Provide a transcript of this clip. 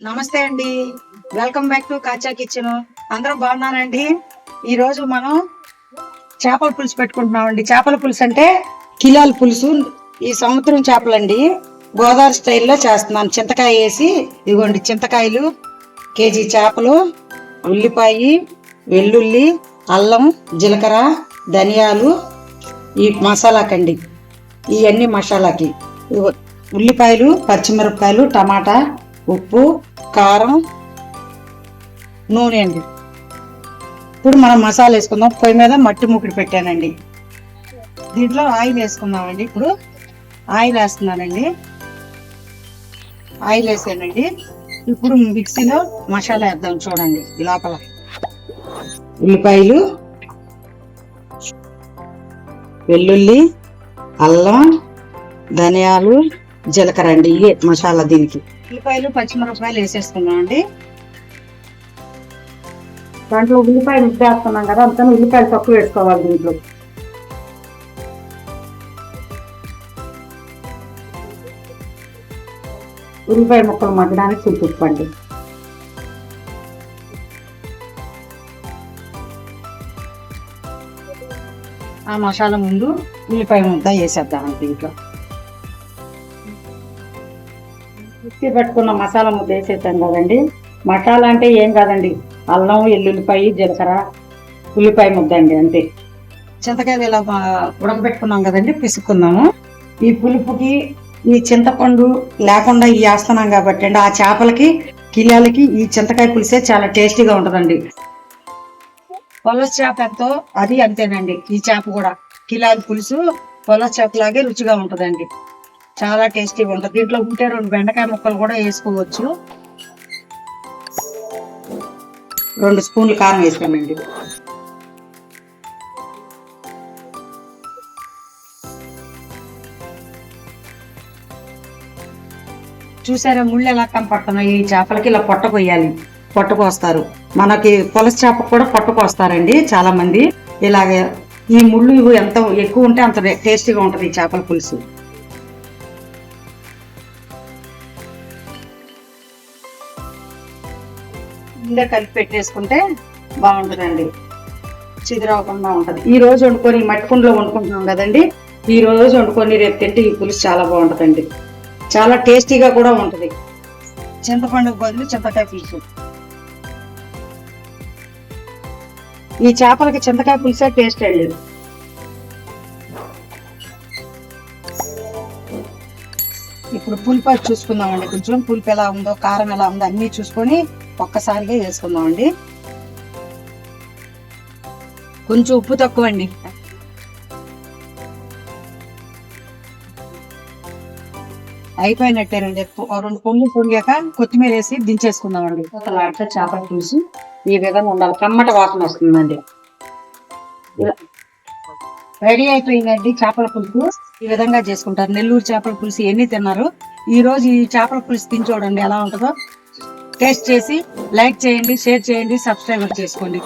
నమస్తే అండి. Welcome back to Kacha kitchen అందరూ బాగున్నానండి ఈ రోజు మనం చేపల పులుసు పెట్టుకుంటున్నామండి చేపల పులుసు అంటే కిలాల పులుసు ఈ సముద్రం చేపలండి. గోదావరి స్టైల్లో చేస్తున్నాను చింతకాయ వేసి ఇదిగోండి చింతకాయలు కేజీ చేపలు ఉల్లిపాయ వెల్లుల్లి అల్లం జీలకర్ర ధనియాలు ఈ మసాలాకండి. ఇవన్నీ మసాలాకి. ఉల్లిపాయలు పచ్చిమిరపకాయలు టమాటా ఉప్పు కారం నూనె అండి. ఇప్పుడు మనం మసాలా వేసుకుందాం. పొయ్యి మీద మట్టి ముక్కడి పెట్టానండి. దీంట్లో ఆయిల్ వేసుకుందామండి. ఇప్పుడు ఆయిల్ వేస్తున్నానండి. ఆయిల్ వేసానండి. ఇప్పుడు మిక్సీలో మసాలా వేద్దాం చూడండి లోపల. ఉల్లిపాయలు వెల్లుల్లి అల్లం ధనియాలు జీలకర్ర అండి. ఇవే మసాలా దీనికి. ఉల్లిపాయలు పచ్చిమిరపకాయలు వేసేసుకున్నాం అండి. దాంట్లో ఉల్లిపాయలు వేస్తున్నాం కదా అంతా ఉల్లిపాయలు తక్కువ వేసుకోవాలి దీంట్లో. ఉల్లిపాయ ముక్కలు మగ్గడానికి చూపిప్పండి ఆ మసాలా ముందు ఉల్లిపాయ ముద్ద వేసేద్దామండి దీంట్లో. మిక్సీ పెట్టుకున్న మసాలా ముద్ద వేసేసాం కదండి. మసాలా అంటే ఏం కాదండి. అల్లం ఎల్లుల్లిపాయ జీలకర్ర ఉల్లిపాయ ముద్ద అండి అంతే. చింతకాయలు ఇలా ఉడకబెట్టుకున్నాం కదండి పిసుకున్నాము ఈ పులుపుకి ఈ చింతపండు లేకుండా ఈ వేస్తున్నాం కాబట్టి అండి ఆ చేపలకి కిలాలకి ఈ చింతకాయ పులిసే చాలా టేస్టీగా ఉంటుందండి. పొలస చేప ఎంతో అది అంతేనండి ఈ చేప కూడా. కిలాల పులుసు పొలస చేప లాగే రుచిగా ఉంటుందండి. చాలా టేస్టీగా ఉంటుంది. దీంట్లో ఉంటే రెండు బెండకాయ ముక్కలు కూడా వేసుకోవచ్చు. రెండు స్పూన్లు కారం వేసామండి చూసారా ముళ్ళు ఎలా కనపడుతున్నాయి? ఈ చేపలకి ఇలా పొట్ట కొయ్యాలి. పొట్ట కోస్తారు మనకి పులస చేపకు కూడా పొట్ట కోస్తారండి చాలా మంది ఇలాగే ఈ ముళ్ళు ఎంత ఎక్కువ ఉంటే అంత టేస్టీగా ఉంటుంది ఈ చేపల పులుసు. ముందే కలిపి పెట్టేసుకుంటే బాగుంటుందండి. చిదిరవకుండా ఉంటుంది. ఈ రోజు వండుకొని ఈ మట్టి వండుకుంటున్నాం కదండి. ఈ రోజు వండుకొని రేపు తింటే ఈ పులుసు చాలా బాగుంటుందండి. చాలా టేస్టీగా కూడా ఉంటుంది. చింతపండు బదులు చింతకాయ పులుసు. ఈ చేపలకి చింతకాయ పులుసే టేస్ట్ అండి. ఇప్పుడు పులుపు చూసుకుందామండి. కొంచెం పులుపు ఎలా ఉందో కారం ఎలా ఉందో అన్ని చూసుకొని ఒక్కసారిగా వేసుకుందామండి కొంచెం ఉప్పు తక్కువ అండి అయిపోయినట్టేనండి రెండు పొంగి పొంగాక కొత్తిమీర వేసి దించేసుకుందామండి. ఒకలాంటి చేపల పులుసు. ఈ విధంగా ఉండాలి. కమ్మట వాసన వస్తుందండి. ఇలా. రెడీ అయిపోయిందండి చేపల పులుసు. ఈ విధంగా చేసుకుంటారు. నెల్లూరు చేపల పులుసు ఎన్ని తిన్నారు? ఈ రోజు ఈ చేపల పులుసు తిని చూడండి ఎలా ఉంటుందో. టేస్ట్ చేసి లైక్ చేయండి షేర్ చేయండి సబ్స్క్రైబర్ చేసుకోండి.